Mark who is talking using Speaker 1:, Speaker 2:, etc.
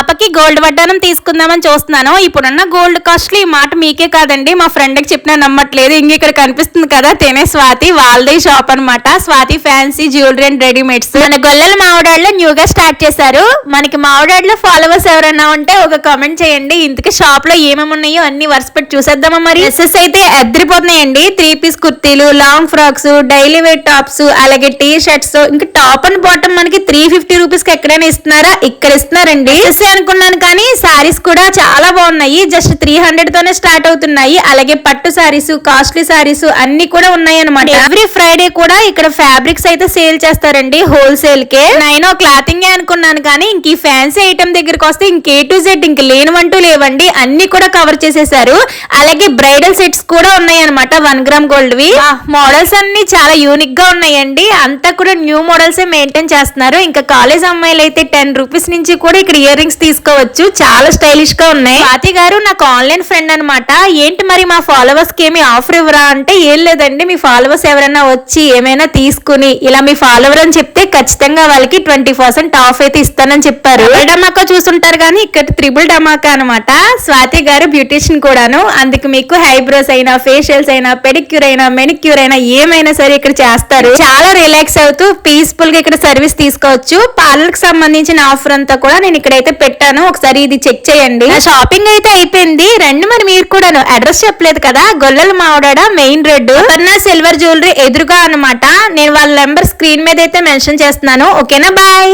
Speaker 1: పాపకి గోల్డ్ వడ్డానం తీసుకుందామని చూస్తున్నాను. ఇప్పుడున్న గోల్డ్ కాస్ట్లు ఈ మాట మీకే కాదండి. మా ఫ్రెండ్కి చెప్పినా నమ్మట్లేదు. ఇంక ఇక్కడ కనిపిస్తుంది కదా తినే స్వాతి వాళ్ళది షాప్ అన్నమాట. Swathi fancy jewellery and readymades. మన గొల్లల మావిడాడులో న్యూ గా స్టార్ట్ చేశారు. మనకి మావిడాడులో ఫాలోవర్స్ ఎవరైనా ఉంటే ఒక కామెంట్ చేయండి. ఇంతకీ షాప్లో ఏమేమి ఉన్నాయో అన్ని వరుస పెట్టి చూసేద్దామా మరి? డ్రెస్సెస్ అయితే అద్దరిపోతున్నాయండి three piece కుర్తీలు long frocks daily wear tops అలాగే టీ షర్ట్స్ ఇంకా టాప్ అండ్ బాటమ్ మనకి త్రీ ఫిఫ్టీ రూపీస్కి ఎక్కడైనా ఇస్తున్నారా? ఇక్కడ ఇస్తున్నారండి. డ్రెస్సెస్ అనుకున్నాను కానీ సారీస్ కూడా చాలా బాగున్నాయి. జస్ట్ త్రీ హండ్రెడ్ తోనే స్టార్ట్ అవుతున్నాయి. అలాగే పట్టు సారీస్ కాస్ట్లీ సారీస్ అన్ని కూడా ఉన్నాయి అనమాట ఎవ్రీ ఫ్రైడే కూడా ఇక్కడ ఫ్యాబ్రిక్స్ అయితే సేల్ చేస్తారండి హోల్సేల్ కే. నేను క్లాతింగ్ అనుకున్నాను కానీ ఇంక ఈ ఫ్యాన్సీ ఐటమ్ దగ్గరికి వస్తే ఇంకే టు జెడ్ ఇంక లేనివంటూ లేవండి. అన్ని కూడా కవర్ చేసేసారు. అలాగే బ్రైడల్ సెట్స్ కూడా ఉన్నాయి అనమాట వన్ గ్రామ్ గోల్డ్ వి. మోడల్స్ అన్ని చాలా యూనిక్గా ఉన్నాయండి. అంతా కూడా న్యూ మోడల్స్ మెయింటైన్ చేస్తున్నారు. ఇంకా కాలేజ్ అమ్మాయిలు అయితే టెన్ రూపీస్ నుంచి కూడా ఇక్కడ ఇయర్ రింగ్స్ తీసుకోవచ్చు. చాలా స్టైలిష్గా ఉన్నాయి. స్వాతి గారు నాకు ఆన్లైన్ ఫ్రెండ్ అన్నమాట. ఏంటి మరి మా ఫాలోవర్స్కి ఏమి ఆఫర్ ఇవ్వరా అంటే ఏం లేదండి మీ ఫాలోవర్స్ ఎవరైనా వచ్చి ఏమైనా తీసుకుని ఇలా మీ ఫాలోవర్ అని చెప్తే ఖచ్చితంగా వాళ్ళకి ట్వంటీ పర్సెంట్ ఆఫ్ అయితే ఇస్తానని చెప్పారు. డమాకా చూసుంటారు కానీ ఇక్కడ త్రిబుల్ డమాకా అనమాట స్వాతి గారు బ్యూటిషియన్ కూడాను. అందుకు మీకు హైబ్రోస్ అయినా ఫేషియల్స్ అయినా పెడిక్యూర్ అయినా మెనిక్యూర్ అయినా ఏమైనా సరే ఇక్కడ చేస్తారు. చాలా రిలాక్స్ అవుతూ పీస్ఫుల్గా ఇక్కడ సర్వీస్ తీసుకోవచ్చు. పార్లర్కి సంబంధించిన ఆఫర్ అంతా కూడా నేను ఇక్కడైతే పెట్టాను ఒకసారి ఇది చెక్ చేయండి. షాపింగ్ అయితే అయిపోయింది. రండి మరి మీరు కూడాను. అడ్రస్ చెప్పలేదు కదా? Gollala Mamidada main road. Aparna silver jewellery ఎదురుగా అనమాట నేను వాళ్ళ నెంబర్ స్క్రీన్ మీద అయితే మెన్షన్ చేస్తున్నాను. ఓకేనా? బాయ్.